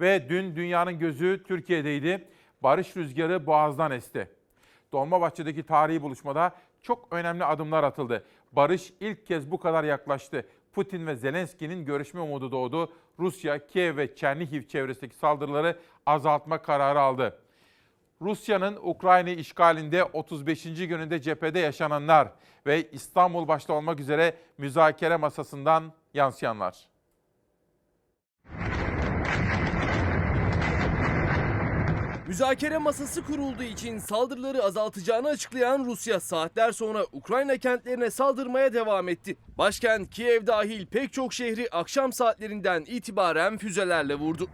Ve dün dünyanın gözü Türkiye'deydi. Barış rüzgarı boğazdan esti. Dolmabahçe'deki tarihi buluşmada çok önemli adımlar atıldı. Barış ilk kez bu kadar yaklaştı. Putin ve Zelenski'nin görüşme umudu doğdu. Rusya, Kiev ve Çernihiv çevresindeki saldırıları azaltma kararı aldı. Rusya'nın Ukrayna işgalinde 35. gününde cephede yaşananlar ve İstanbul başta olmak üzere müzakere masasından yansıyanlar. Müzakere masası kurulduğu için saldırıları azaltacağını açıklayan Rusya saatler sonra Ukrayna kentlerine saldırmaya devam etti. Başkent Kiev dahil pek çok şehri akşam saatlerinden itibaren füzelerle vurdu.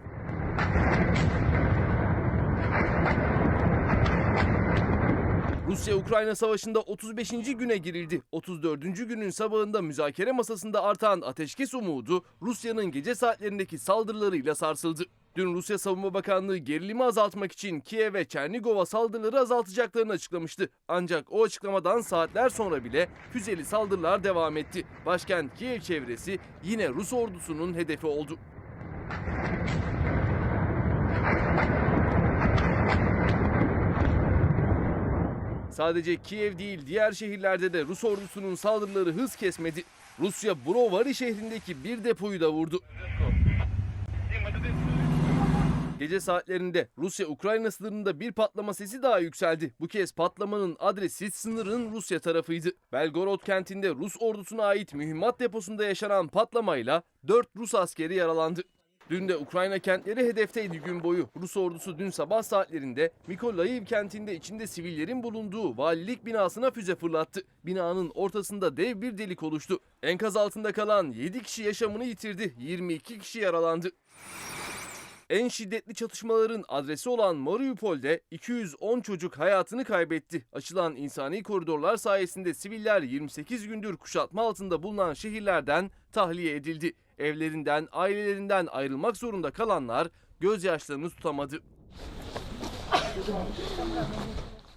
Rusya-Ukrayna savaşında 35. güne girildi. 34. günün sabahında müzakere masasında artan ateşkes umudu Rusya'nın gece saatlerindeki saldırılarıyla sarsıldı. Dün Rusya Savunma Bakanlığı gerilimi azaltmak için Kiev ve Çernigov'a saldırıları azaltacaklarını açıklamıştı. Ancak o açıklamadan saatler sonra bile füzeli saldırılar devam etti. Başkent Kiev çevresi yine Rus ordusunun hedefi oldu. Sadece Kiev değil diğer şehirlerde de Rus ordusunun saldırıları hız kesmedi. Rusya Brovary şehrindeki bir depoyu da vurdu. Gece saatlerinde Rusya-Ukrayna sınırında bir patlama sesi daha yükseldi. Bu kez patlamanın adresi sınırın Rusya tarafıydı. Belgorod kentinde Rus ordusuna ait mühimmat deposunda yaşanan patlamayla 4 Rus askeri yaralandı. Dün de Ukrayna kentleri hedefteydi gün boyu. Rus ordusu dün sabah saatlerinde Mykolaiv kentinde içinde sivillerin bulunduğu valilik binasına füze fırlattı. Binanın ortasında dev bir delik oluştu. Enkaz altında kalan 7 kişi yaşamını yitirdi, 22 kişi yaralandı. En şiddetli çatışmaların adresi olan Mariupol'de 210 çocuk hayatını kaybetti. Açılan insani koridorlar sayesinde siviller 28 gündür kuşatma altında bulunan şehirlerden tahliye edildi. Evlerinden, ailelerinden ayrılmak zorunda kalanlar gözyaşlarını tutamadı.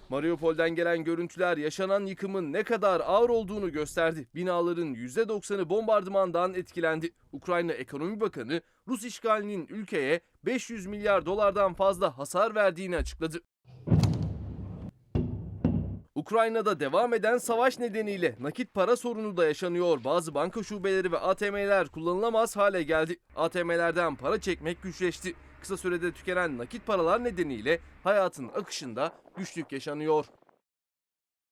Mariupol'den gelen görüntüler yaşanan yıkımın ne kadar ağır olduğunu gösterdi. Binaların %90'ı bombardımandan etkilendi. Ukrayna Ekonomi Bakanı Rus işgalinin ülkeye 500 milyar dolardan fazla hasar verdiğini açıkladı. Ukrayna'da devam eden savaş nedeniyle nakit para sorunu da yaşanıyor. Bazı banka şubeleri ve ATM'ler kullanılamaz hale geldi. ATM'lerden para çekmek güçleşti. Kısa sürede tükenen nakit paralar nedeniyle hayatın akışında güçlük yaşanıyor.